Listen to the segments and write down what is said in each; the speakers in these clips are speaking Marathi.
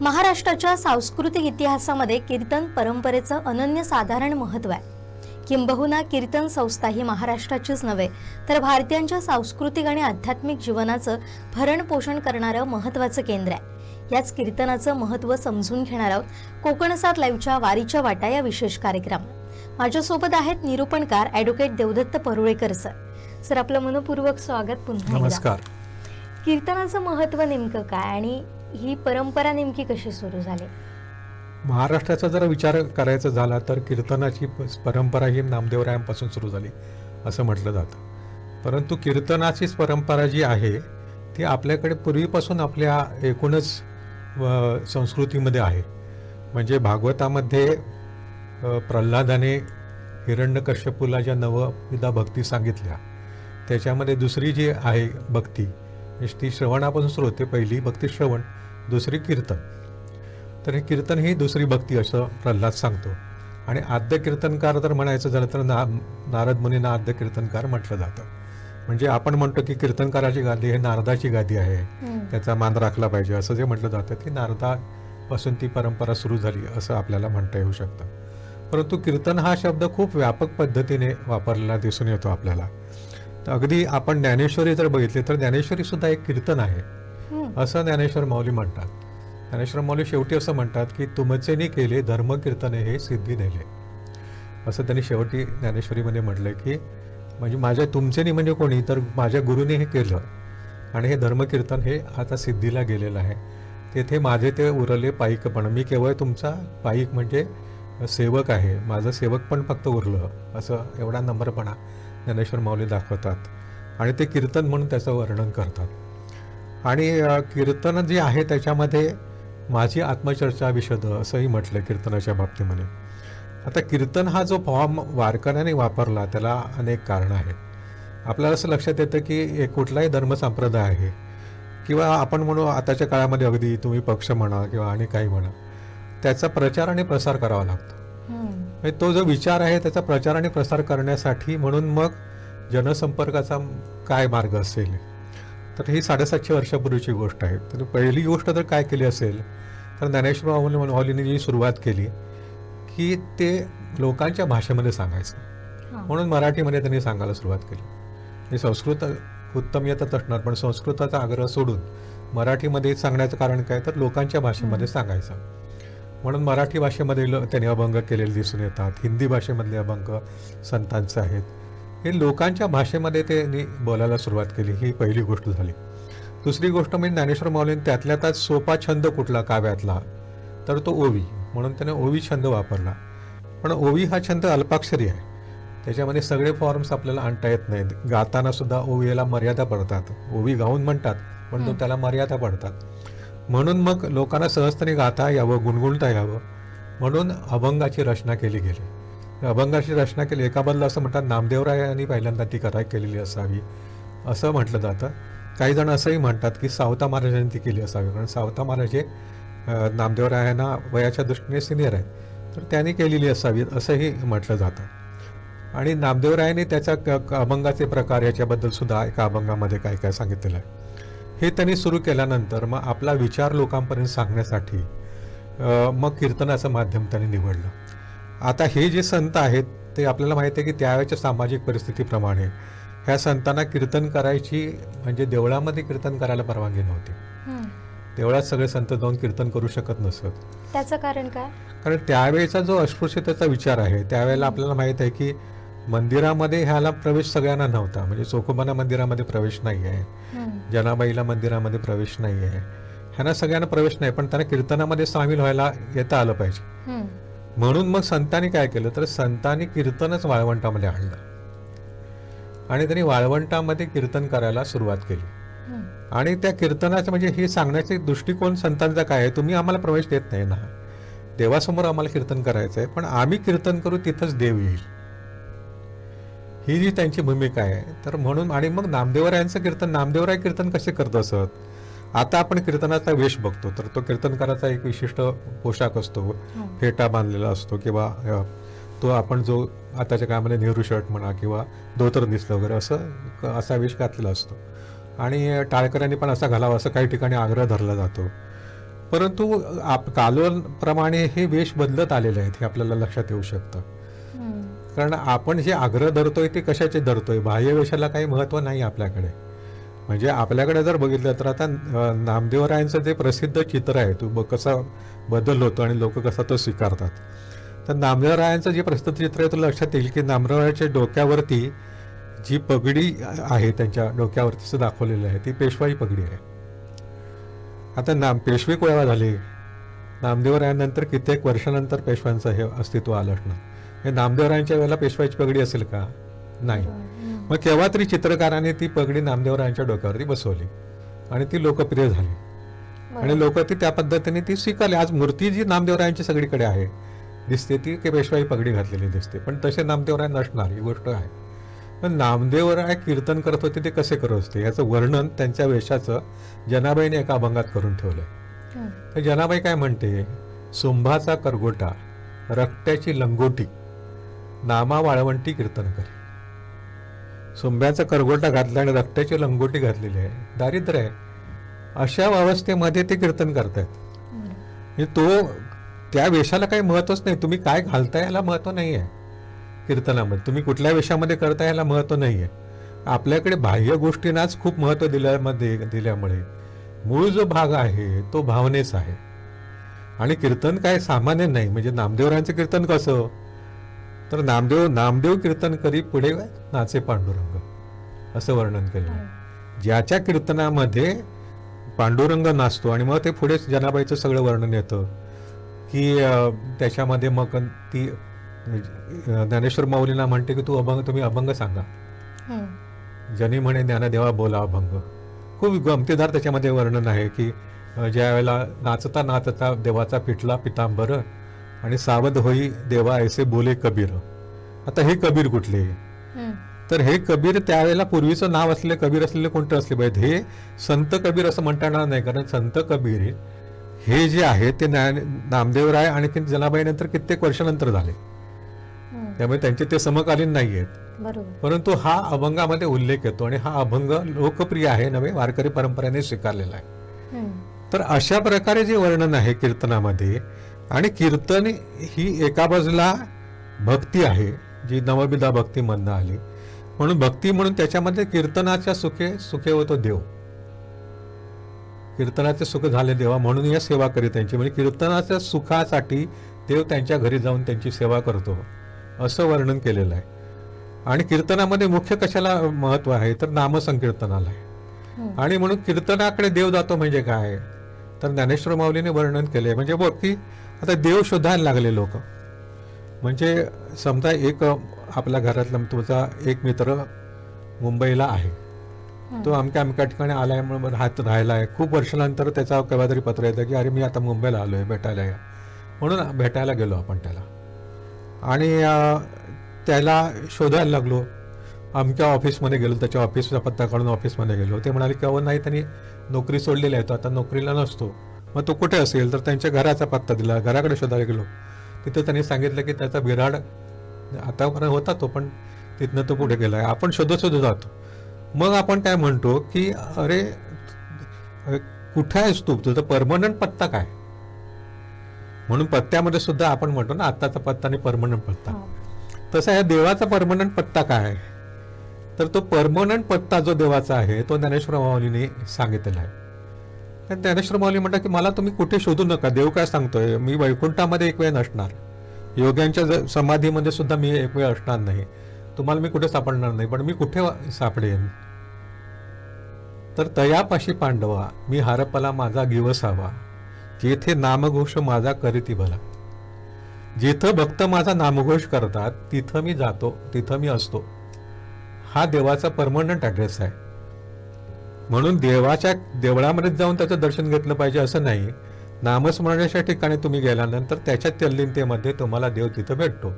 महाराष्ट्राच्या सांस्कृतिक इतिहासामध्ये कीर्तन परंपरेचं अनन्यसाधारण महत्त्व आहे. किंबहुना कीर्तन संस्था ही महाराष्ट्राचीच नव्हे तर भारतीयांच्या सांस्कृतिक आणि आध्यात्मिक जीवनाचं भरण पोषण करणारं महत्त्वाचं केंद्र आहे. याच कीर्तनाचं महत्त्व समजून घेणार आहोत कोकणसात लाईव्हच्या वारीच्या वाटा या विशेष कार्यक्रम. माझ्यासोबत आहेत निरूपणकार advocate Devdatta Parulekar sir. Sir आपलं मनपूर्वक स्वागत पुन्हा. नमस्कार. कीर्तनाचं महत्त्व नेमकं काय आणि ही परंपरा नेमकी कशी सुरू झाली? महाराष्ट्राचा जर विचार करायचा झाला तर कीर्तनाची प- परंपरा ही नामदेवरायांपासून सुरू झाली असं म्हटलं जातं. परंतु कीर्तनाचीच परंपरा जी आहे ती आपल्याकडे पूर्वीपासून आपल्या एकूणच संस्कृतीमध्ये आहे. म्हणजे भागवतामध्ये प्रल्हादाने हिरण्यकश्यपूला ज्या नवविधा भक्ती सांगितल्या त्याच्यामध्ये दुसरी जी आहे भक्ती ती श्रवणापासून सुरू होते. पहिली भक्ती श्रवण दुसरी कीर्तन. तर हे कीर्तन ही दुसरी भक्ती असं प्रल्हाद सांगतो. आणि आद्य कीर्तनकार जर म्हणायचं झालं तर ना नारद मुनींना आद्य कीर्तनकार म्हटलं जातं. म्हणजे आपण म्हणतो की कीर्तनकाराची गादी हे नारदाची गादी आहे. त्याचा मान राखला पाहिजे. असं जे म्हटलं जातं ती नारदापासून ती परंपरा सुरू झाली असं आपल्याला म्हणता येऊ शकतं. परंतु कीर्तन हा शब्द खूप व्यापक पद्धतीने वापरलेला दिसून येतो आपल्याला. तर अगदी आपण ज्ञानेश्वरी जर बघितली तर ज्ञानेश्वरी सुद्धा एक कीर्तन आहे. असं ज्ञानेश्वर माऊली म्हणतात. ज्ञानेश्वर माऊली शेवटी असं म्हणतात की तुमचेनी केले धर्मकीर्तने हे सिद्धी नेले. असं त्यांनी शेवटी ज्ञानेश्वरीमध्ये म्हटलं की म्हणजे माझ्या तुमचेनी म्हणजे कोणी? तर माझ्या गुरुने हे केलं. आणि हे धर्मकीर्तन हे आता सिद्धीला गेलेलं आहे. तेथे माझे ते उरले पायिकपण मी केवळ तुमचा पायिक म्हणजे सेवक आहे. माझं सेवक पण फक्त उरलं. असं एवढा नम्रपणा ज्ञानेश्वर माऊली दाखवतात. आणि ते कीर्तन म्हणून त्याचं वर्णन करतात. आणि कीर्तन जे आहे त्याच्यामध्ये माझी आत्मचर्चा विशद असंही म्हटलं कीर्तनाच्या बाबतीमध्ये. आता कीर्तन हा जो फॉर्म वारकऱ्याने वापरला त्याला अनेक कारणं आहेत. आपल्याला असं लक्षात येतं की एक कुठलाही धर्मसंप्रदाय आहे किंवा आपण म्हणू आताच्या काळामध्ये अगदी तुम्ही पक्ष म्हणा किंवा आणि काही म्हणा त्याचा प्रचार आणि प्रसार करावा लागतो. म्हणजे तो जो विचार आहे त्याचा प्रचार आणि प्रसार करण्यासाठी म्हणून मग जनसंपर्काचा काय मार्ग असेल? तर ही साडेसातशे वर्षापूर्वीची गोष्ट आहे. तर पहिली गोष्ट जर काय केली असेल तर ज्ञानेश्वर माऊलीने जी सुरुवात केली की ते लोकांच्या भाषेमध्ये सांगायचं. म्हणून मराठीमध्ये त्यांनी सांगायला सुरुवात केली. हे संस्कृत उत्तम येतच असणार पण संस्कृताचा आग्रह सोडून मराठीमध्ये सांगण्याचं कारण काय? तर लोकांच्या भाषेमध्ये सांगायचं. म्हणून मराठी भाषेमध्ये ल- त्यांनी अभंग केलेले दिसून येतात. हिंदी भाषेमधले अभंग संतांचे आहेत. हे लोकांच्या भाषेमध्ये त्यांनी बोलायला सुरुवात केली. ही पहिली गोष्ट झाली. दुसरी गोष्ट म्हणजे ज्ञानेश्वर माऊलीने त्यातल्या त्यात सोपा छंद कुठला काव्यातला? तर तो ओवी. म्हणून त्याने ओवी छंद वापरला. पण ओवी हा छंद अल्पाक्षरी आहे. त्याच्यामध्ये सगळे फॉर्म्स आपल्याला आणता येत नाहीत. गाताना सुद्धा ओवीला मर्यादा पडतात. ओवी गाऊन म्हणतात पण तो. त्याला मर्यादा पडतात. म्हणून मग लोकांना सहजतेने गाता यावं गुणगुणता यावं. म्हणून अभंगाची रचना केली गेली. अभंगाची रचना केली. एका बदला असं म्हणतात नामदेवरायांनी पहिल्यांदा ती कथा केलेली असावी. असं म्हटलं जातं. काही जण असंही म्हणतात की सावता महाराजांनी ती केली असावी. कारण सावता महाराज हे नामदेवरायांना वयाच्या दृष्टीने सिनियर आहेत. तर त्यांनी केलेली असावी असंही म्हटलं जातं. आणि नामदेवरायाने त्याच्या क- अभंगाचे प्रकार याच्याबद्दल सुद्धा एका अभंगामध्ये काय काय सांगितलेलं आहे. हे त्यांनी सुरू केल्यानंतर मग आपला विचार लोकांपर्यंत सांगण्यासाठी मग कीर्तनाचं माध्यम त्यांनी निवडलं. आता हे जे संत आहेत ते आपल्याला माहिती आहे की त्यावेळेच्या सामाजिक परिस्थितीप्रमाणे ह्या संतांना कीर्तन करायची म्हणजे देवळामध्ये कीर्तन करायला परवानगी नव्हती. देवळात सगळे संत जाऊन कीर्तन करू शकत नसत. त्याचं कारण काय? कारण त्यावेळेचा जो अस्पृश्यतेचा विचार आहे त्यावेळेला आपल्याला माहीत आहे की मंदिरामध्ये ह्याला प्रवेश सगळ्यांना नव्हता. म्हणजे चोखोबाना मंदिरामध्ये प्रवेश नाही आहे. जनाबाईला मंदिरामध्ये प्रवेश नाही आहे ह्यांना सगळ्यांना प्रवेश नाही पण त्यांना कीर्तनामध्ये सामील व्हायला येता आलं पाहिजे. म्हणून मग संतांनी काय केलं? तर संतांनी कीर्तनच वाळवंटामध्ये आणलं. आणि त्यांनी वाळवंटामध्ये कीर्तन करायला सुरुवात केली. आणि त्या कीर्तनाचं म्हणजे हे सांगण्याचे दृष्टिकोन संतांचा काय आहे? तुम्ही आम्हाला प्रवेश देत नाही ना. देवासमोर आम्हाला कीर्तन करायचं आहे पण आम्ही कीर्तन करू तिथंच देव येईल. ही जी त्यांची भूमिका आहे तर म्हणून आणि मग नामदेवरायांचं कीर्तन नामदेवराय कीर्तन कसे करत असत? आता आपण कीर्तनाचा वेश बघतो तर तो कीर्तनकाराचा एक विशिष्ट पोशाख असतो. हम्म. फेटा बांधलेला असतो किंवा तो आपण जो आताच्या काळामध्ये नेहरू शर्ट म्हणा किंवा धोतर दिसलं वगैरे असं असा वेश घातलेला असतो. आणि टाळकऱ्यांनी पण असा घालावा असं काही ठिकाणी आग्रह धरला जातो. परंतु आप कालोप्रमाणे हे वेश बदलत आलेले आहेत हे आपल्याला लक्षात येऊ शकतं. कारण आपण जे आग्रह धरतोय ते कशाचे धरतोय? बाह्य वेशाला काही महत्त्व नाही आपल्याकडे. म्हणजे आपल्याकडे जर बघितलं तर आता अ, नामदेवरायांचं जे प्रसिद्ध चित्र आहे तो ब- कसा बदल होतो आणि लोक कसा तो स्वीकारतात. तर नामदेवरायांचं जे प्रसिद्ध चित्र आहे तो लक्षात येईल की नामदेवरायाच्या डोक्यावरती जी पगडी आहे त्यांच्या डोक्यावरतीच दाखवलेलं आहे. ती पेशवाई पगडी आहे. आता नाम पेशवे कोळवा झाले. नामदेवरायांनंतर कित्येक वर्षानंतर पेशव्यांचं हे अस्तित्व आलं असणं हे नामदेवरायांच्या वेळेला पेशवाईची पगडी असेल का? नाही. मग केव्हा तरी चित्रकाराने ती पगडी नामदेवरायांच्या डोक्यावरती बसवली. आणि ती लोकप्रिय झाली. आणि लोक ती त्या पद्धतीने ती स्वीकारली. आज मूर्ती जी नामदेवरायांची सगळीकडे आहे दिसते ती की पेशवाई पगडी घातलेली दिसते. पण तसे नामदेवराय नसणार ही गोष्ट आहे. पण नामदेवराय कीर्तन करत होते ते कसे करत होते? याचं वर्णन त्यांच्या वेशाचं जनाबाईने एका अभंगात करून ठेवलंय. हम्म. तर जनाबाई काय म्हणते? सुंभाचा करगोटा रक्त्याची लंगोटी नामा वाळवंटी कीर्तन करी. सुंब्याचा करगोटा घातला आणि रक्ताची लंगोटी घातलेली आहे. दारिद्र्य आहे. अशा अवस्थेमध्ये ते कीर्तन करतायत. म्हणजे तो त्या वेशाला काही महत्वच नाही. तुम्ही काय घालताय याला महत्त्व नाही आहे कीर्तनामध्ये. तुम्ही कुठल्या वेशामध्ये करताय याला महत्त्व नाही आहे आपल्याकडे बाह्य गोष्टींनाच खूप महत्त्व दिल्यामध्ये दिल्यामुळे मूळ जो भाग आहे तो भावनेच आहे. आणि कीर्तन काय सामान्य नाही. म्हणजे नामदेवरांचं कीर्तन कसं? तर नामदेव नामदेव कीर्तन करी पुढे नाचे पांडुरंग. असं वर्णन आहे ज्याच्या कीर्तनामध्ये पांडुरंग नाचतो आणि मग ते पुढे जनाबाईचं सगळं वर्णन येतं. की त्याच्यामध्ये मग ती ज्ञानेश्वर माऊलींना म्हणते की तू अभंग तुम्ही अभंग सांगा. जनी म्हणे ज्ञानदेवा बोला अभंग. खूप गमतीदार त्याच्यामध्ये वर्णन आहे की ज्या वेळेला नाचता नाचता देवाचा पिठला पितांबर आणि सावध होई देवा ऐसे बोले कबीर. आता हे कबीर कुठले. तर हे कबीर त्यावेळेला पूर्वीचं नाव असलेले कबीर असलेले कोणते असले पाहिजे हे संत कबीर असं म्हणता येणार नाही कारण संत कबीर हे जे आहे ते नामदेवराय आणखी जनाबाईनंतर कित्येक वर्षानंतर झाले. त्यामुळे त्यांचे ते समकालीन नाही आहेत. परंतु हा अभंगामध्ये उल्लेख येतो आणि हा अभंग लोकप्रिय आहे नव्हे वारकरी परंपरेने स्वीकारलेला आहे. तर अशा प्रकारे जे वर्णन आहे कीर्तनामध्ये आणि कीर्तन ही एका बाजूला भक्ती आहे जी नवविधा भक्ती म्हणणं आली. म्हणून भक्ती म्हणून त्याच्यामध्ये कीर्तनाच्या सुखे सुखे होतो देव. कीर्तनाचे सुख झाले देवा म्हणून या सेवा करीत त्यांची म्हणजे कीर्तनाच्या सुखासाठी देव त्यांच्या घरी जाऊन त्यांची सेवा करतो. असं वर्णन केलेलं आहे. आणि कीर्तनामध्ये मुख्य कशाला महत्त्व आहे? तर नामसंकीर्तनाला आहे. हम्म. आणि म्हणून कीर्तनाकडे देव जातो म्हणजे काय? तर ज्ञानेश्वर माऊलीने वर्णन केले म्हणजे बघ की आता देव शोधायला लागले लोक. म्हणजे समजा एक आपल्या घरातला तुझा एक मित्र मुंबईला आहे. तो अमक्या अमक्या ठिकाणी आलाय म्हणून राहत राहिला आहे खूप वर्षानंतर त्याचा केव्हा तरी पत्र येतं की अरे मी आता मुंबईला आलोय भेटायला या. म्हणून भेटायला गेलो आपण त्याला. आणि त्याला शोधायला लागलो. अमक्या ऑफिसमध्ये गेलो त्याच्या ऑफिसचा पत्ता काढून ऑफिसमध्ये गेलो. ते म्हणाले की अहो नाही त्यांनी नोकरी सोडलेली आहे तो आता नोकरीला नसतो. मग तो कुठे असेल? तर त्यांच्या घराचा पत्ता दिला. घराकडे शोधायला गेलो. तिथं त्यांनी सांगितलं की त्याचा विराड आतापर्यंत होता तो पण तिथनं तो पुढे गेलाय आपण शोधत शोधत जातो. मग आपण काय म्हणतो की अरे अरे, कुठे आहेस तू? तुझा परमनंट पत्ता काय? म्हणून पत्त्यामध्ये सुद्धा आपण म्हणतो ना आत्ताचा पत्ता आणि परमनंट पत्ता. हो. तसा या देवाचा परमनंट पत्ता काय आहे? तर तो परमनंट पत्ता जो देवाचा आहे तो ज्ञानेश्वर माऊलीने सांगितलेला आहे. तर ज्ञानेश्वर माऊली म्हणतात की मला तुम्ही कुठे शोधू नका. देव काय सांगतोय? मी वैकुंठामध्ये एक वेळ नसणार. योग्यांच्या ज- समाधीमध्ये सुद्धा मी एक वेळ असणार नाही. तुम्हाला मी कुठे सापडणार नाही पण मी कुठे सापडेन? तर तयापाशी पांडवा मी हारपला माझा गिवसावा. जेथे नामघोष माझा करीती भला. जिथं भक्त माझा नामघोष करतात तिथं मी जातो तिथं मी असतो. हा देवाचा परमनंट ॲड्रेस आहे. म्हणून देवाच्या देवळामध्ये जाऊन त्याचं दर्शन घेतलं पाहिजे असं नाही. नामस्मरणाच्या ठिकाणी तुम्ही गेल्यानंतर त्याच्या तल्लीनतेमध्ये तुम्हाला देव तिथं भेटतो.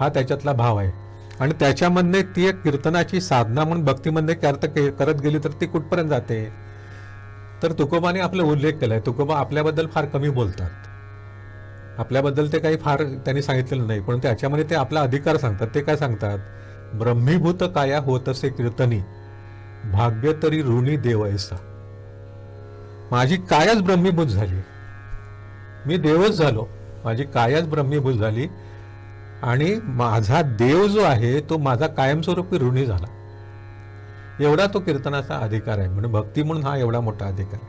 हा त्याच्यातला भाव आहे. आणि त्याच्यामधने ती एक कीर्तनाची साधना म्हणून भक्तीमध्ये करत करत गेली तर ती कुठपर्यंत जाते? तर तुकोबाने आपला उल्लेख केला आहे तुकोबा आपल्याबद्दल फार कमी बोलतात. आपल्याबद्दल ते काही फार त्यांनी सांगितलेलं नाही. पण त्याच्यामध्ये ते आपला अधिकार सांगतात. ते काय सांगतात? ब्रह्मीभूत काया होत असे कीर्तनी. भाग्य तरी ऋणी देवायचा माझी कायच ब्रह्मीभूत झाली. मी देवच झालो. माझी कायच ब्रह्मीभूत झाली. आणि माझा देव जो आहे तो माझा कायमस्वरूपी ऋणी झाला. एवढा तो कीर्तनाचा अधिकार आहे. म्हणून भक्ती म्हणून हा एवढा मोठा अधिकार आहे.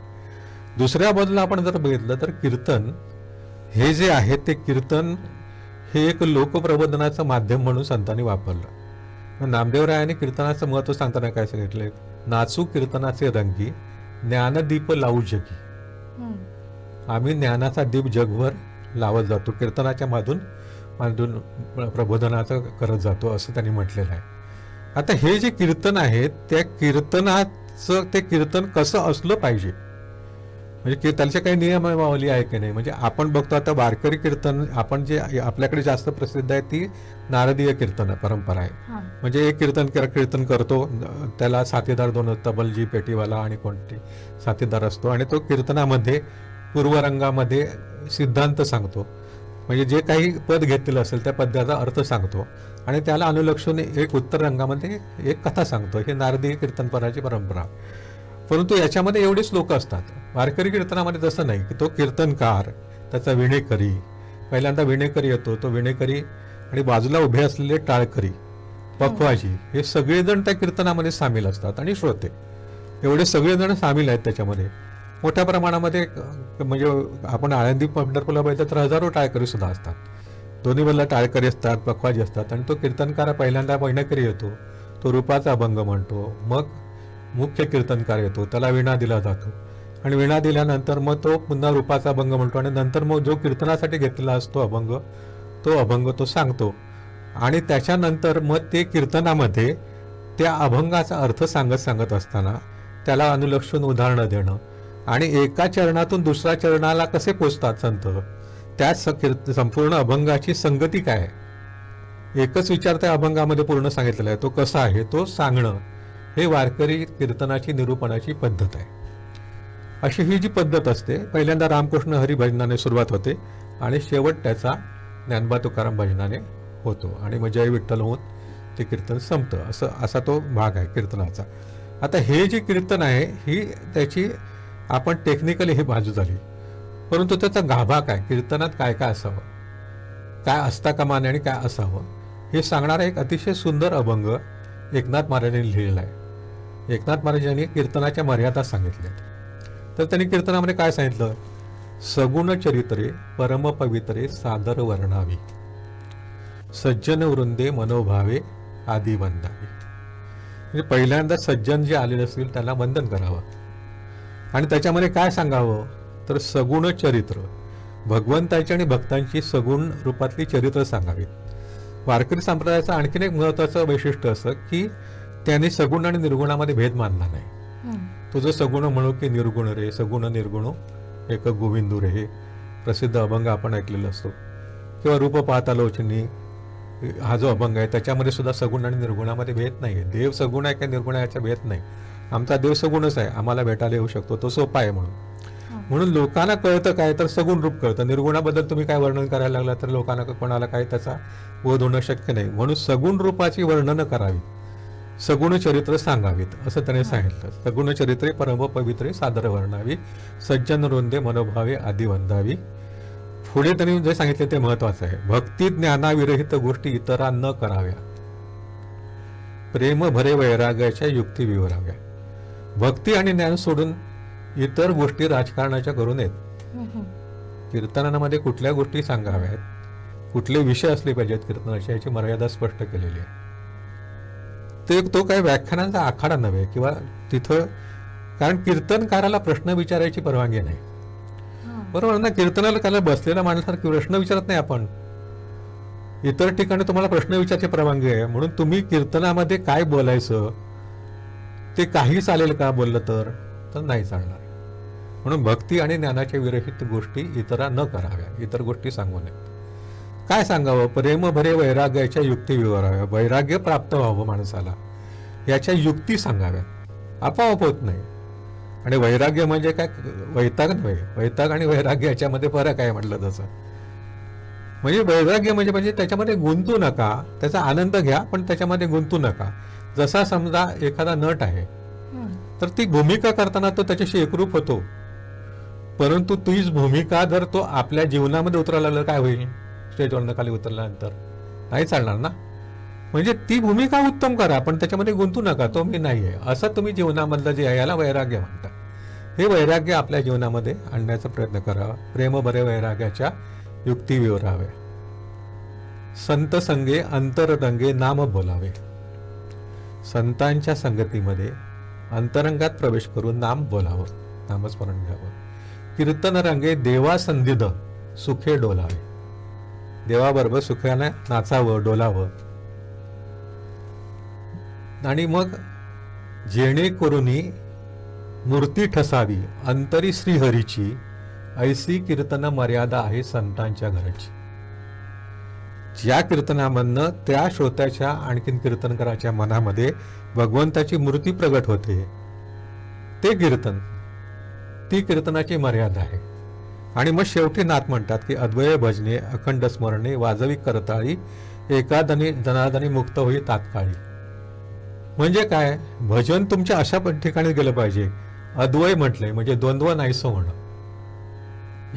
दुसऱ्या बाजूला आपण जर बघितलं तर कीर्तन हे जे आहे ते कीर्तन हे एक लोकप्रबोधनाचं माध्यम म्हणून संतांनी वापरलं. नामदेवरायाने कीर्तनाचं महत्त्व सांगताना काय सांगितलंय? नाचू कीर्तनाचे रंगी ज्ञानदीप लावू जगी. आम्ही ज्ञानाचा दीप जगभर लावत जातो कीर्तनाच्या माधून माधून प्रबोधनाचं करत जातो असं त्यांनी म्हटलेलं आहे. आता हे जे कीर्तन आहे त्या कीर्तनाचं ते कीर्तन कसं असलं पाहिजे? म्हणजे की त्याचे काही नियमावली आहे की नाही? म्हणजे आपण बघतो आता वारकरी कीर्तन आपण जे आपल्याकडे जास्त प्रसिद्ध आहे ती नारदीय कीर्तन परंपरा आहे. म्हणजे एक कीर्तन कीर्तन करतो त्याला साथीदार दोन तबलजी पेटीवाला आणि कोणते साथीदार असतो. आणि तो कीर्तनामध्ये पूर्वरंगामध्ये सिद्धांत सांगतो. म्हणजे जे काही पद घेतलेलं असेल त्या पद्याचा अर्थ सांगतो. आणि त्याला अनुलक्षून एक उत्तर रंगामध्ये एक कथा सांगतो. हे नारदीय कीर्तनपराची परंपरा. परंतु याच्यामध्ये एवढेच लोक असतात. वारकरी कीर्तनामध्ये तसं नाही की तो कीर्तनकार त्याचा विणेकरी. पहिल्यांदा विणेकरी येतो तो विणेकरी आणि बाजूला उभे असलेले टाळकरी पखवाजी हे सगळेजण त्या कीर्तनामध्ये सामील असतात आणि श्रोते. एवढे सगळेजण सामील आहेत त्याच्यामध्ये. मोठ्या प्रमाणामध्ये म्हणजे आपण आळंदी पंढरपूरला बघितलं तर हजारो टाळकरी सुद्धा असतात. दोन्ही बाजूला टाळकरी असतात पखवाजी असतात आणि तो कीर्तनकार पहिल्यांदा विणेकरी येतो. तो रूपाचा अभंग म्हणतो. मग मुख्य कीर्तनकार येतो. त्याला विणा दिला जातो. आणि विणा दिल्यानंतर मग तो पुन्हा रूपाचा अभंग म्हणतो. आणि नंतर मग जो कीर्तनासाठी घेतलेला असतो अभंग तो अभंग तो सांगतो. आणि त्याच्यानंतर मग ते कीर्तनामध्ये त्या अभंगाचा अर्थ सांगत सांगत असताना त्याला अनुलक्षून उदाहरणं देणं. आणि एका चरणातून दुसऱ्या चरणाला कसे पोचतात संत? त्या स- कीर्त- संपूर्ण अभंगाची संगती काय आहे? एकच विचार त्या अभंगामध्ये पूर्ण सांगितलेला आहे. तो कसा आहे? तो सांगणं. हे वारकरी कीर्तनाची निरूपणाची पद्धत आहे. अशी ही जी पद्धत असते पहिल्यांदा रामकृष्ण हरी भजनाने सुरुवात होते आणि शेवट त्याचा ज्ञानबा तुकाराम भजनाने होतो आणि मग जय विठ्ठल होऊन ते कीर्तन संपतं. असं असा तो भाग आहे कीर्तनाचा. आता हे जे कीर्तन आहे ही त्याची आपण टेक्निकली ही बाजू झाली. परंतु त्याचा गाभा काय? कीर्तनात काय काय असावं? काय असता कमाने आणि काय असावं? हे सांगणारा एक अतिशय सुंदर अभंग एकनाथ महाराजांनी लिहिलेला आहे. एकनाथ महाराज यांनी कीर्तनाच्या मर्यादा सांगितल्या. तर त्यांनी कीर्तनामध्ये काय सांगितलं? सगुण चरित्रे परम पवित्रे सादर वर्णावी. सज्जन वृंदे मनोभावे आदी वंदावी. म्हणजे पहिल्यांदा सज्जन जे आलेले असतील त्यांना वंदन करावं. आणि त्याच्यामध्ये काय सांगावं? तर सगुण चरित्र. भगवंताची आणि भक्तांची सगुण रूपातली चरित्र सांगावीत वारकरी संप्रदायाचं आणखीन एक महत्वाचं वैशिष्ट्य असं की त्याने सगुण आणि निर्गुणामध्ये भेद मानला नाही. तुझं सगुण म्हणू की निर्गुण रे सगुण निर्गुण एक गोविंदू रे हे प्रसिद्ध अभंग आपण ऐकलेला असतो. किंवा रूप पाहता लोचनी हा जो अभंग आहे त्याच्यामध्ये सुद्धा सगुण आणि निर्गुणामध्ये भेद नाही आहे देव सगुण आहे का निर्गुण आहे याचा भेद नाही. आमचा देव सगुणच आहे आम्हाला भेटायला येऊ शकतो तो सोपा आहे म्हणून. म्हणून लोकांना कळतं काय तर सगुण रूप कळतं. निर्गुणाबद्दल तुम्ही काय वर्णन करायला लागला तर लोकांना कोणाला काही त्याचा बोध होणं शक्य नाही. म्हणून सगुण रूपाची वर्णनं करावी. सगुण चरित्र सांगावीत असं त्याने सांगितलं. सगुण चरित्रे परम पवित्रे सादर वर्णावी सज्जन रोंदे मनोभावे आदी वंदावी. पुढे त्यांनी जे सांगितले ते महत्वाचं आहे. भक्ती ज्ञानाविरहित गोष्टी इतरा न कराव्या. प्रेम भरे वैराग्याच्या युक्ती विवराव्या. भक्ती आणि ज्ञान सोडून इतर गोष्टी राजकारणाच्या करू नयेत. कीर्तनामध्ये कुठल्या गोष्टी सांगाव्यात? कुठले विषय असले पाहिजेत कीर्तनाचे याची मर्यादा स्पष्ट केलेली आहे. ते तो काही व्याख्यानांचा आखाडा नव्हे किंवा तिथं कारण कीर्तनकाराला प्रश्न विचारायची परवानगी नाही. बरोबर ना कीर्तनाला त्याला बसलेला माणसासारखी प्रश्न विचारत नाही आपण. इतर ठिकाणी तुम्हाला प्रश्न विचारायची परवानगी आहे. म्हणून तुम्ही कीर्तनामध्ये काय बोलायचं? ते काही चालेल का बोललं तर? तर नाही चालणार. म्हणून भक्ती आणि ज्ञानाच्या विरहित गोष्टी इतरा न कराव्या इतर गोष्टी सांगू नयेत. काय सांगावं? प्रेम भरे वैराग्याच्या युक्ती विवराव्या वैराग्य प्राप्त व्हावं माणसाला. याच्या युक्ती सांगाव्या आपोआप होत नाही. आणि वैराग्य म्हणजे काय? वैताग नव्हे. वैताग आणि वैराग्य याच्यामध्ये फरक आहे म्हटलं तसं. म्हणजे वैराग्य म्हणजे म्हणजे त्याच्यामध्ये गुंतू नका. त्याचा आनंद घ्या पण त्याच्यामध्ये गुंतू नका. जसा समजा एखादा नट आहे. तर ती भूमिका करताना तो त्याच्याशी एकरूप होतो. परंतु तीच भूमिका जर तो आपल्या जीवनामध्ये उतरायला लागला काय होईल? स्टेजवरनं खाली उतरल्यानंतर. नाही चालणार ना? म्हणजे ती भूमिका उत्तम करा पण त्याच्यामध्ये गुंतू नका तो मी नाही आहे असं तुम्ही जीवनामधलं जे आहे याला वैराग्य म्हणता. हे वैराग्य आपल्या जीवनामध्ये आणण्याचा प्रयत्न करावा प्रेम बरे वैराग्याच्या युक्ती विवराव्या संत संगे अंतररंगे नाम बोलावे. संतांच्या संगतीमध्ये अंतरंगात प्रवेश करून नाम बोलावं. नामस्मरण घ्यावं. कीर्तन रंगे देवा संधिद सुखे डोलावे. देवाबरोबर सुखाने नाचावं डोलावं. आणि मग जेणेकरूनही मूर्ती ठसावी अंतरी श्रीहरीची ऐसी कीर्तन मर्यादा आहे संतांच्या घराची. ज्या कीर्तनामधनं त्या श्रोत्याच्या आणखीन कीर्तनकराच्या मनामध्ये भगवंताची मूर्ती प्रगट होते ते कीर्तन ती कीर्तनाची मर्यादा आहे. आणि मग शेवटी नाथ म्हणतात की अद्वय भजने अखंड स्मरणे वाजवी करताळी एकादनी जनादनी मुक्त होई तात्काळी. म्हणजे काय? भजन तुमच्या अशा पण ठिकाणी गेलं पाहिजे. अद्वय म्हटलंय म्हणजे द्वंद्व नाहीसं होणं.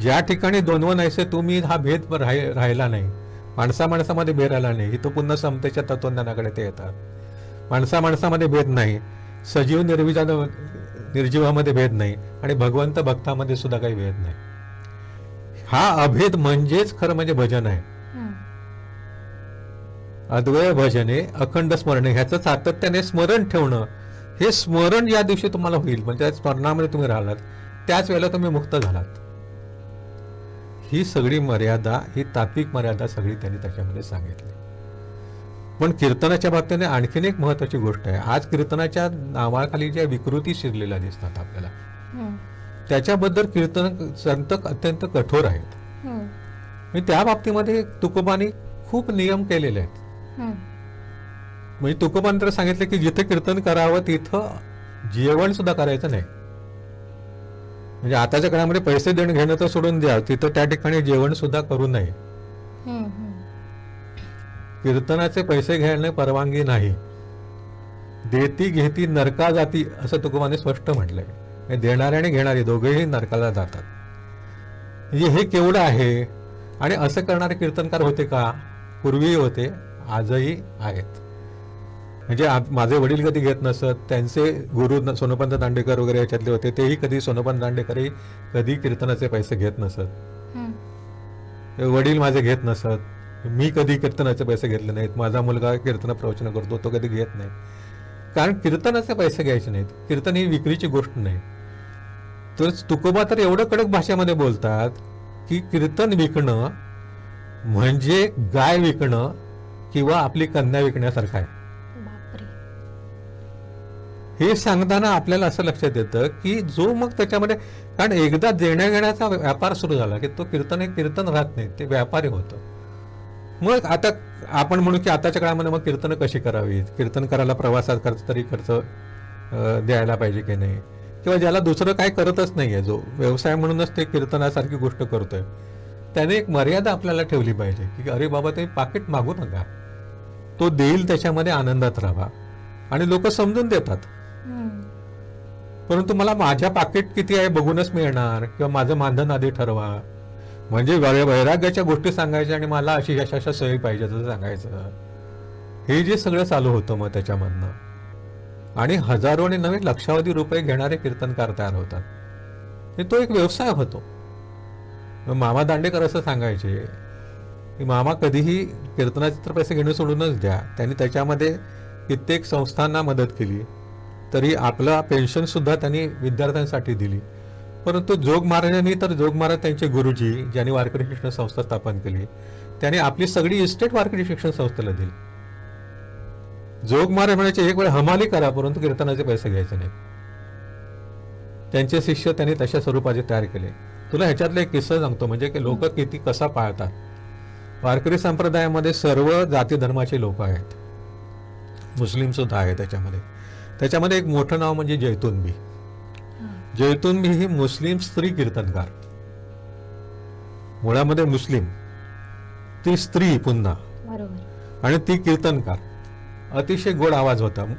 ज्या ठिकाणी द्वंद्व नाहीसे तुम्ही हा भेद राहि- राहिला नाही. माणसा माणसामध्ये भेद राहिला नाही. इथं पुन्हा समतेच्या तत्वज्ञानाकडे ते येतात. माणसा माणसामध्ये भेद नाही. सजीव निर्विजा निर्जीवामध्ये भेद नाही. आणि भगवंत भक्तामध्ये सुद्धा काही भेद नाही. हा अभेद म्हणजेच खरं म्हणजे भजन आहे. अद्वय भजने अखंड स्मरणे ह्याचं सातत्याने स्मरण ठेवणं हे स्मरण या दिवशी तुम्हाला होईल. म्हणजे स्मरणामध्ये तुम्ही राहिलात त्याच वेळेला तुम्ही मुक्त झालात. ही सगळी मर्यादा ही तात्विक मर्यादा सगळी त्यांनी त्याच्यामध्ये सांगितली. पण कीर्तनाच्या बाबतीने आणखीन एक महत्वाची गोष्ट आहे. आज कीर्तनाच्या नावाखाली ज्या विकृती शिरलेल्या दिसतात आपल्याला. त्याच्याबद्दल कीर्तन संत अत्यंत कठोर आहेत हम्म. म्हणजे त्या बाबतीमध्ये तुकोबानी खूप नियम केलेले आहेत हम्म. म्हणजे तुकोबाने तर सांगितलं की जिथे कीर्तन करावं तिथं जेवण सुद्धा करायचं नाही म्हणजे आताच्या काळामध्ये पैसे देणं घेणं तर सोडून द्या तिथं त्या ठिकाणी जेवण सुद्धा करू नये. हम्म. कीर्तनाचे पैसे घेणे परवानगी नाही देती घेती नरका जाती असं तुकोबाने स्पष्ट म्हटलंय देणारे आणि घेणारे दोघेही नरकाला जातात. म्हणजे हे केवढं आहे? आणि असं करणारे कीर्तनकार होते का? पूर्वीही होते आजही आहेत. म्हणजे माझे वडील कधी घेत नसत त्यांचे गुरु सोनोपंत दांडेकर वगैरे याच्यातले होते तेही कधी सोनोपंत दांडेकरही कधी कीर्तनाचे पैसे घेत नसत. वडील माझे घेत नसत. मी कधी कीर्तनाचे पैसे घेतले नाहीत. माझा मुलगा कीर्तन प्रवचन करतो तो कधी घेत नाही. कारण कीर्तनाचे पैसे घ्यायचे नाहीत. कीर्तन ही विक्रीची गोष्ट नाही. तर तुकोबा तर एवढं कडक भाषेमध्ये बोलतात की कीर्तन विकणं म्हणजे गाय विकणं किंवा आपली कन्या विकण्यासारखं आहे. हे सांगताना आपल्याला असं लक्षात येतं की जो मग त्याच्यामध्ये कारण एकदा देण्या घेण्याचा व्यापार सुरू झाला की तो कीर्तन हे कीर्तन राहत नाही ते व्यापारी होतं. मग आता आपण म्हणू की आताच्या काळामध्ये मग कीर्तन कशी करावीत? कीर्तन करायला प्रवासात खर्च तरी खर्च द्यायला पाहिजे की नाही? किंवा ज्याला दुसरं काय करतच नाहीये जो व्यवसाय म्हणूनच ते कीर्तनासारखी गोष्ट करतोय त्याने एक मर्यादा आपल्याला ठेवली पाहिजे की अरे बाबा ते पाकिट मागू नका. तो देईल त्याच्यामध्ये आनंदात राहा. आणि लोक समजून देतात. परंतु मला माझ्या पाकिट किती आहे बघूनच मिळणार किंवा माझं मानधन आधी ठरवा. म्हणजे वैराग्याच्या गोष्टी सांगायच्या आणि मला अशी अशा अशा सोयी पाहिजे असं सांगायचं. हे जे सगळं चालू होतं मग त्याच्यामधनं. आणि हजारो आणि नवे लक्षावधी रुपये घेणारे कीर्तनकार तयार होतात. तो एक व्यवसाय होतो. मामा दांडेकर असं सांगायचे की मामा कधीही कीर्तनाचे तर पैसे घेणं सोडूनच द्या. त्यांनी त्याच्यामध्ये कित्येक संस्थांना मदत केली. तरी आपला पेन्शनसुद्धा त्यांनी विद्यार्थ्यांसाठी दिली. परंतु जोग महाराजांनी तर जोग महाराज त्यांचे गुरुजी ज्यांनी वारकरी शिक्षण संस्था स्थापन केली त्यांनी आपली सगळी इस्टेट वारकरी शिक्षण संस्थेला दिली. जोग महाराज म्हणायचे एक वेळ हमाली करा परंतु कीर्तनाचे पैसे घ्यायचे नाही त्यांचे शिष्य त्यांनी तशा स्वरूपाचे तयार केले. तुला ह्याच्यातला एक किस्सा सांगतो म्हणजे की लोक किती कसा पाळतात. वारकरी संप्रदायामध्ये सर्व जाती धर्माचे लोक आहेत. मुस्लिम सुद्धा आहे त्याच्यामध्ये. त्याच्यामध्ये एक मोठं नाव म्हणजे जैतुनबी. जैतुनबी ही मुस्लिम स्त्री कीर्तनकार. मुळामध्ये मुस्लिम. ती स्त्री पुन्हा. आणि ती कीर्तनकार. अतिशय गोड आवाज होता.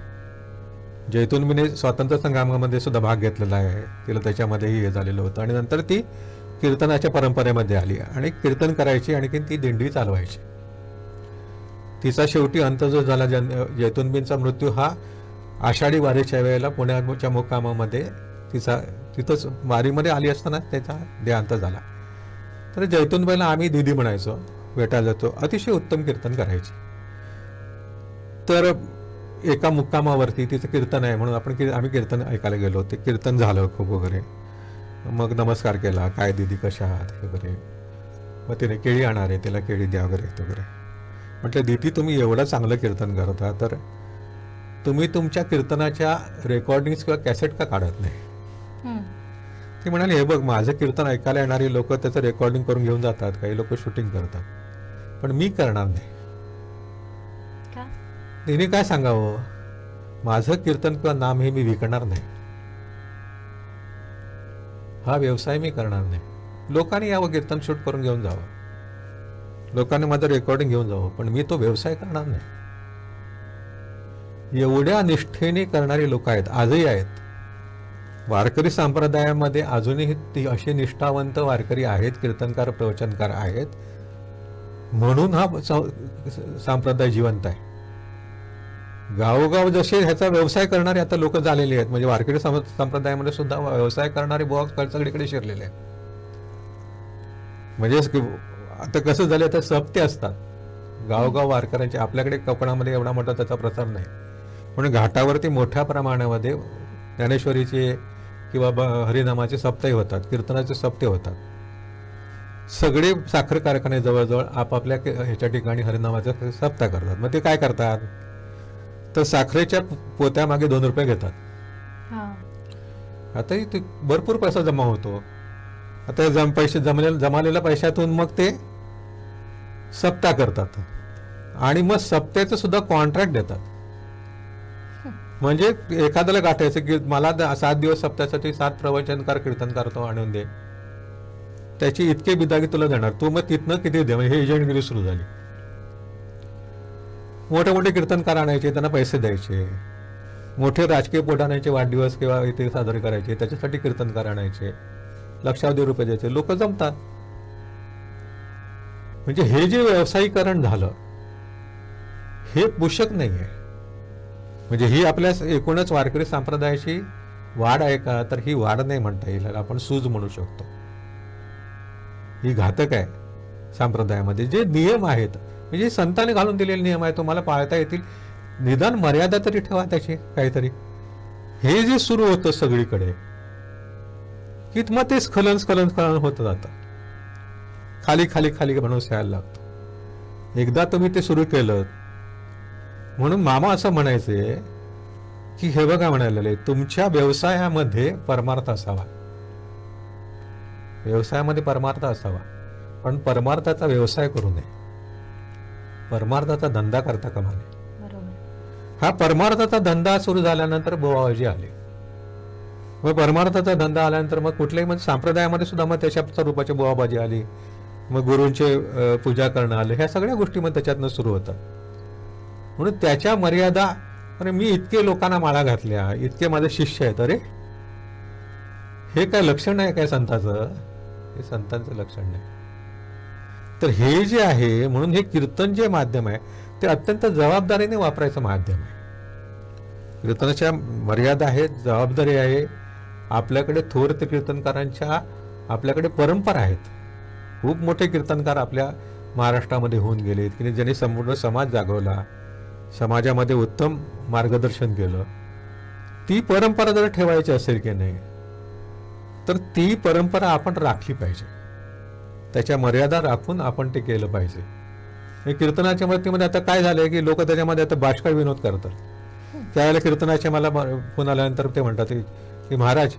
जैतूनबीने स्वातंत्र्य संग्रामामध्ये सुद्धा भाग घेतलेला आहे. तिला त्याच्यामध्येही हे झालेलं होतं. आणि नंतर ती कीर्तनाच्या परंपरेमध्ये आली. आणि कीर्तन करायची आणखी ती दिंडी चालवायची. तिचा शेवटी अंत जो झाला जन जैतूनबीनचा मृत्यू हा आषाढी वारीच्या वेळेला पुण्याच्या मुक्कामामध्ये तिचा तिथंच वारीमध्ये आली असताना त्याचा देहांत झाला. तर जैतूनबाईला आम्ही दिदी म्हणायचो भेटायला जातो. अतिशय उत्तम कीर्तन करायची. तर एका मुक्कामावरती तिचं कीर्तन आहे म्हणून आपण की आम्ही कीर्तन ऐकायला गेलो. ते कीर्तन झालं खूप वगैरे. मग नमस्कार केला. काय दिदी कशा आहात? वगैरे. मग तिने केळी आणणार आहे. तिला केळी द्या वगैरे वगैरे. म्हटलं दीदी तुम्ही एवढं चांगलं कीर्तन करता तर तुम्ही तुमच्या कीर्तनाच्या रेकॉर्डिंग्स किंवा कॅसेट का काढत नाही? हं. ती म्हणाली हे बघ माझं कीर्तन ऐकायला येणारी लोक त्याचं रेकॉर्डिंग करून घेऊन जातात. काही लोक शूटिंग करतात. पण मी करणार नाही. तिने काय सांगावं? माझं कीर्तन किंवा नाम हे मी विकणार नाही. हा व्यवसाय मी करणार नाही. लोकांनी यावं कीर्तन शूट करून घेऊन जावं. लोकांनी माझं रेकॉर्डिंग घेऊन जावं पण मी तो व्यवसाय करणार नाही. एवढ्या निष्ठेने करणारी लोक आहेत आजही आहेत. वारकरी संप्रदायामध्ये अजूनही ती अशी निष्ठावंत वारकरी आहेत कीर्तनकार प्रवचनकार आहेत. म्हणून हा संप्रदाय जिवंत आहे. गावोगाव जसे ह्याचा व्यवसाय करणारे आता लोक झालेले आहेत. म्हणजे वारकरी सम- संप्रदायामध्ये सुद्धा व्यवसाय करणारे बुवा सगळीकडे शिरलेले आहेत. म्हणजे आता कसं झालं तर सप्ते असतात. गावोगाव वारकऱ्यांचे आपल्याकडे कोकणामध्ये एवढा मोठा त्याचा प्रसार नाही. म्हणून घाटावरती मोठ्या प्रमाणामध्ये ज्ञानेश्वरीचे किंवा हरिनामाचे सप्ताही होतात कीर्तनाचे सप्ते होतात. सगळे साखर कारखाने जवळजवळ आपापल्या ह्याच्या ठिकाणी हरिनामाचा सप्ताह करतात. मग ते काय करतात? तर साखरेच्या पोत्यामागे दोन रुपये घेतात. हां. आता इथे भरपूर पैसा जमा होतो. आता जम पैसे जमले जमालेल्या पैशातून मग ते सप्ताह करतात. आणि मग सप्त्याचं सुद्धा कॉन्ट्रॅक्ट देतात. म्हणजे एखाद्याला गाठायचं की मला सात दिवस सप्त्यासाठी सात प्रवचनकार कीर्तनकार तो आणून दे. त्याची इतके बिदागी तुला देणार. तू मग तिथनं किती दे? म्हणजे हे एजंटगिरी सुरू झाली? मोठे मोठे कीर्तनकार आणायचे त्यांना पैसे द्यायचे. मोठे राजकीय पोटाण्याचे वाढदिवस किंवा इथे साजरे करायचे त्याच्यासाठी कीर्तनकार आणायचे. लक्षावधी रुपये द्यायचे. लोक जमतात. म्हणजे हे जे व्यावसायिकरण झालं हे पुषक नाही आहे म्हणजे ही आपल्या एकूणच वारकरी संप्रदायाची वाढ आहे का? तर ही वाढ नाही म्हणता येईल. आपण सूज म्हणू शकतो. ही घातक आहे संप्रदायामध्ये. जे नियम आहेत म्हणजे संतांनी घालून दिलेले नियम आहे तुम्हाला पाळता येतील. निदान मर्यादा तरी ठेवा त्याची काहीतरी. हे जे सुरू होतं सगळीकडे की मग ते स्खलन स्खलन स्खलन होत जातं. खाली खाली खाली माणूस यायला लागतो. एकदा तुम्ही ते सुरू केलं म्हणून मामा असं म्हणायचे की हे बघा म्हणाले तुमच्या व्यवसायामध्ये परमार्थ असावा. व्यवसायामध्ये परमार्थ असावा. पण परमार्थाचा व्यवसाय करू नये. परमार्थाचा धंदा करता नये बरोबर. हा परमार्थाचा धंदा सुरू झाल्यानंतर बोवाबाजी आली. मग परमार्थाचा धंदा आल्यानंतर मग कुठल्याही म्हणजे संप्रदायामध्ये सुद्धा मग त्याच्या स्वरूपाची बोवाबाजी आली. मग गुरूंचे पूजा करणं आलं. ह्या सगळ्या गोष्टी मग त्याच्यातनं सुरू होतात. म्हणून त्याच्या मर्यादा अरे मी इतके लोकांना माळा घातल्या इतके माझे शिष्य आहेत अरे. हे काय लक्षण आहे काय संताचं? हे संतांचं लक्षण नाही. तर हे जे आहे म्हणून हे कीर्तन जे माध्यम आहे ते अत्यंत जबाबदारीने वापरायचं माध्यम आहे. कीर्तनाच्या मर्यादा आहेत जबाबदारी आहे. आपल्याकडे थोर ते कीर्तनकारांच्या आपल्याकडे परंपरा आहेत. खूप मोठे कीर्तनकार आपल्या महाराष्ट्रामध्ये होऊन गेलेत की ज्यांनी संपूर्ण समाज जागवला समाजामध्ये उत्तम मार्गदर्शन केलं. ती परंपरा जर ठेवायची असेल की नाही तर ती परंपरा आपण राखली पाहिजे. त्याच्या मर्यादा राखून आपण ते केलं पाहिजे. हे कीर्तनाच्या मतीमध्ये आता काय झालंय की लोक त्याच्यामध्ये आता बाष्कळ विनोद करतात. त्यावेळेला कीर्तनाचे मला फोन आल्यानंतर ते म्हणतात की महाराज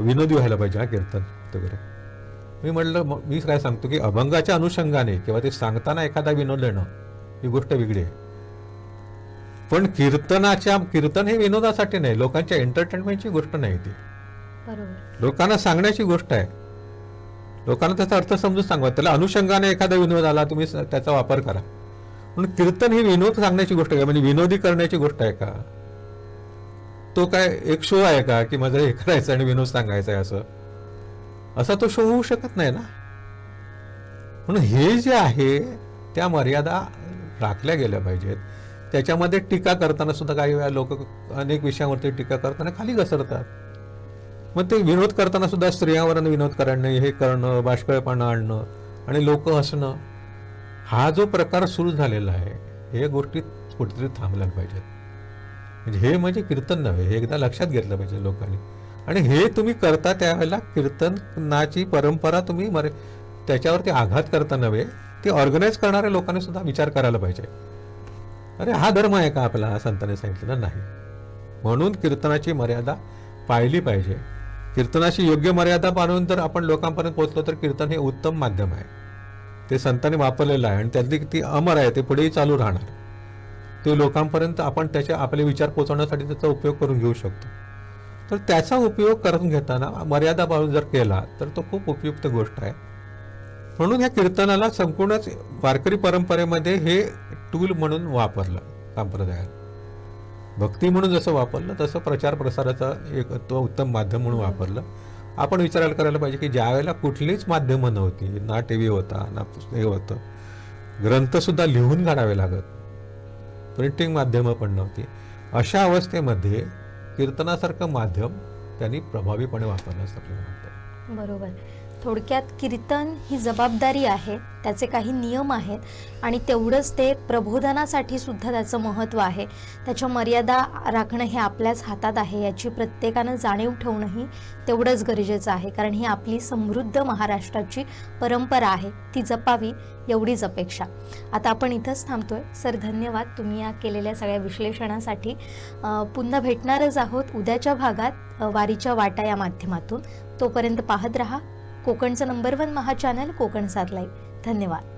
विनोदी व्हायला पाहिजे हा कीर्तन वगैरे. मी म्हटलं म- काय सांगतो की अभंगाच्या अनुषंगाने किंवा ते सांगताना एखादा विनोद देणं ही गोष्ट वेगळी आहे. पण कीर्तनाच्या कीर्तन हे विनोदासाठी नाही लोकांच्या एंटरटेनमेंटची गोष्ट नाही ती. लोकांना सांगण्याची गोष्ट आहे. लोकांना त्याचा अर्थ समजून सांगा त्याला अनुषंगाने एखादा विनोद आला तुम्ही त्याचा वापर करा. म्हणून कीर्तन ही विनोद सांगण्याची गोष्ट आहे म्हणजे विनोदी करण्याची गोष्ट आहे का? तो काय एक शो आहे का की माझं हे करायचं आणि विनोद सांगायचा आहे असं? असा तो शो होऊ शकत नाही ना. म्हणून हे जे आहे त्या मर्यादा राखल्या गेल्या पाहिजेत. त्याच्यामध्ये टीका करताना सुद्धा काही वेळा लोक अनेक विषयांवरती टीका करताना खाली घसरतात. मग ते विनोद करताना सुद्धा स्त्रियांवर विनोद करणं हे करणं बाष्कळपणा आणणं आणि लोक हसणं हा जो प्रकार सुरू झालेला आहे हे गोष्टी कुठेतरी थांबल्या पाहिजेत. म्हणजे हे म्हणजे कीर्तन नव्हे हे एकदा लक्षात घेतलं पाहिजे लोकांनी. आणि हे तुम्ही करता त्यावेळेला कीर्तनाची परंपरा तुम्ही मरे त्याच्यावरती आघात करता नव्हे ती ऑर्गनाईज करणाऱ्या लोकांनी सुद्धा विचार करायला पाहिजे. अरे हा धर्म आहे का आपला? संतांनी सांगितलेला नाही. म्हणून कीर्तनाची मर्यादा पाळली पाहिजे. कीर्तनाची योग्य मर्यादा पाळून जर आपण लोकांपर्यंत पोहोचलो तर कीर्तन हे उत्तम माध्यम आहे. ते संतांनी वापरलेलं आहे आणि त्यातली ती अमर आहे ते पुढेही चालू राहणार. ते लोकांपर्यंत आपण त्याचे आपले विचार पोचवण्यासाठी त्याचा उपयोग करून घेऊ शकतो. तर त्याचा उपयोग करून घेताना मर्यादा पाळून जर केला तर तो खूप उपयुक्त गोष्ट आहे. म्हणून ह्या कीर्तनाला संपूर्णच वारकरी परंपरेमध्ये हे टूल म्हणून वापरलं संप्रदायात. भक्ती म्हणून जसं वापरलं तसं प्रचार प्रसाराचं एक तो उत्तम माध्यम म्हणून वापरलं. आपण विचारायला करायला पाहिजे की ज्यावेळेला कुठलीच माध्यमं नव्हती ना टी व्ही होता ना हे होतं ग्रंथसुद्धा लिहून काढावे लागत. प्रिंटिंग माध्यमं पण नव्हती. अशा अवस्थेमध्ये कीर्तनासारखं माध्यम त्यांनी प्रभावीपणे वापरलं असं आपल्याला बरोबर. थोडक्यात कीर्तन ही जबाबदारी आहे त्याचे काही नियम आहेत आणि तेवढंच ते प्रबोधनासाठी सुद्धा त्याचं महत्त्व आहे. त्याच्या मर्यादा राखणं हे आपल्याच हातात आहे याची प्रत्येकानं जाणीव ठेवणंही तेवढंच गरजेचं आहे कारण ही आपली समृद्ध महाराष्ट्राची परंपरा आहे ती जपावी एवढीच अपेक्षा. आता आपण इथंच थांबतोय. सर धन्यवाद. तुम्ही या केलेल्या सगळ्या विश्लेषणासाठी. पुन्हा भेटणारच आहोत उद्याच्या भागात वारीच्या वाटा या माध्यमातून. तोपर्यंत पाहत रहा. कोकणचं नंबर वन महा चॅनल कोकण सात लाईव्ह धन्यवाद.